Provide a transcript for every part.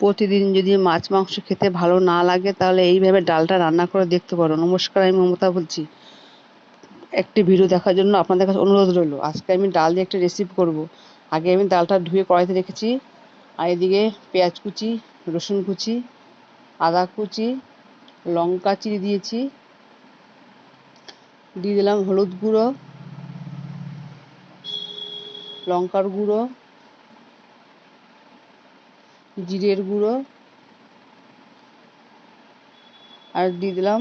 প্রতিদিন যদি মাছ, মাংস খেতে ভালো না লাগে, তাহলে এইভাবে ডালটা রান্না করে দেখতে পারো। নমস্কার, আমি মমতা বলছি। একটি ভিডিও দেখার জন্য আপনাদের কাছে অনুরোধ রইল। আজকে আমি ডাল দিয়ে একটা রেসিপি করব। আগে আমি ডালটা ধুয়ে কড়াইতে রেখেছি। আর এদিকে পেঁয়াজ কুচি, রসুন কুচি, আদা কুচি, লঙ্কা চিড়ে দিয়েছি। দিয়ে দিলাম হলুদ গুঁড়ো, লঙ্কার গুঁড়ো জিরের গুঁড়ো, আর দিয়ে দিলাম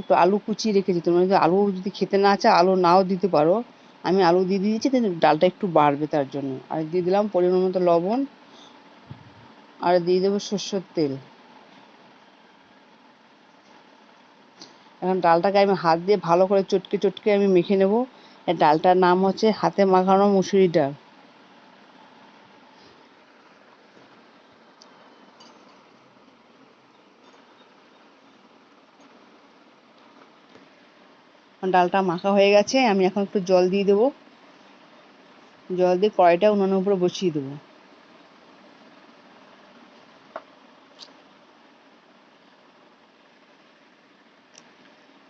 একটু আলু কুচিয়ে রেখেছি। তোমরা যদি আলু যদি খেতে না চাও, আলু নাও দিতে পারো। আমি আলু দিয়ে দিয়েছি ডালটা একটু বাড়বে তার জন্য। আর দিয়ে দিলাম পরিমাণ মতো লবণ, আর দিয়ে দেবো সর্ষের তেল। এখন ডালটাকে আমি হাত দিয়ে ভালো করে চটকে চটকে আমি মেখে নেব। ডালটার নাম হচ্ছে হাতে মাখানো মুসুরি ডাল। ডালটা মাখা হয়ে গেছে, আমি এখন একটু জল দিয়ে দেবো। জল দিয়ে কড়াইটা উনুনের উপরে বসিয়ে দেবো।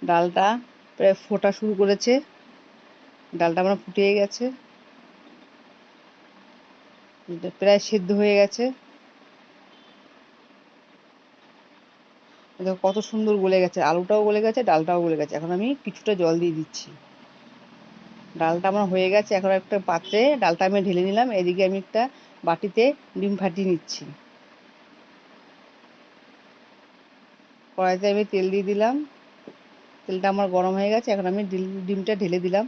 ডালটা প্রায় ফোটা শুরু করেছে। ডালটা আমার ফুটিয়ে গেছে। প্রায় সেদ্ধ হয়ে গেছে। দেখো কত সুন্দর গলে গেছে, আলুটাও গলে গেছে, ডালটাও গলে গেছে। এখন আমি কিছুটা জল দিয়ে দিচ্ছি। ডালটা আমার হয়ে গেছে, এখন একটা পাত্রে ডালটা আমি ঢেলে নিলাম, এদিকে আমি একটা বাটিতে ডিম ফাটিয়ে নিচ্ছি। কড়াইতে আমি তেল দিয়ে দিলাম, তেলটা আমার গরম হয়ে গেছে, এখন আমি ডিমটা ঢেলে দিলাম।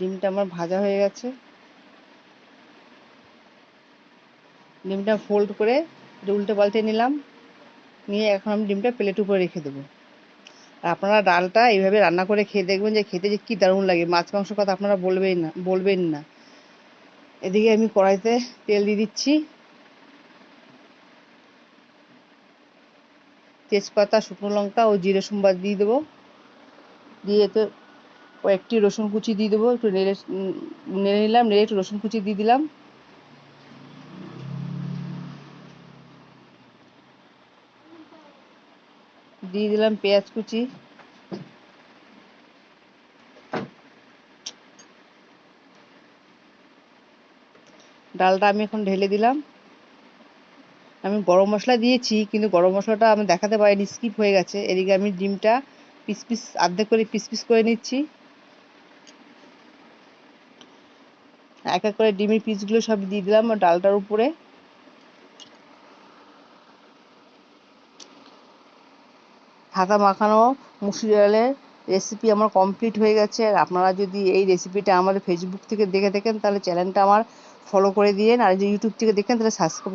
ডিমটা আমার ভাজা হয়ে গেছে। ডিমটা ফোল্ড করে উল্টে পাল্টে নিলাম। নিয়ে এখন আমি ডিমটা প্লেট উপরে রেখে দেবো। আর আপনারা ডালটা এইভাবে রান্না করে খেয়ে দেখবেন যে খেতে যে কী দারুণ লাগে। মাছ মাংস কথা আপনারা বলবেন না বলবেন না। এদিকে আমি কড়াইতে তেল দিয়ে দিচ্ছি। তেজপাতা, শুকনো লঙ্কা ও জিরে সোমবার দিয়ে দেবো। দিয়ে এতে কয়েকটি রসুন কুচি দিয়ে দেবো, একটু নেড়ে নেড়ে নিলাম, নেড়ে একটু রসুন কুচি দিয়ে দিলাম। দিয়ে দিলাম পেঁয়াজ কুচি। ডালটা আমি এখন ঢেলে দিলাম। আমি গরম মশলা দিয়েছি, কিন্তু গরম মশলাটা আমি দেখাতে পারিনি, স্কিপ হয়ে গেছে। এদিকে আমি ডিমটা পিস পিস, আর্ধেক করে পিস পিস করে নিচ্ছি। এক এক করে ডিমের পিসগুলো সব দিয়ে দিলাম ডালটার উপরে। ঢাকা মাখানো মুসুর ডালের রেসিপি আমার কমপ্লিট হয়ে গেছে। আর আপনারা যদি এই রেসিপিটা আমাদের ফেসবুক থেকে দেখে থাকেন, তাহলে চ্যানেলটা আমার ফলো করে দিন আর যদি ইউটিউব থেকে দেখেন, তাহলে সাবস্ক্রাইব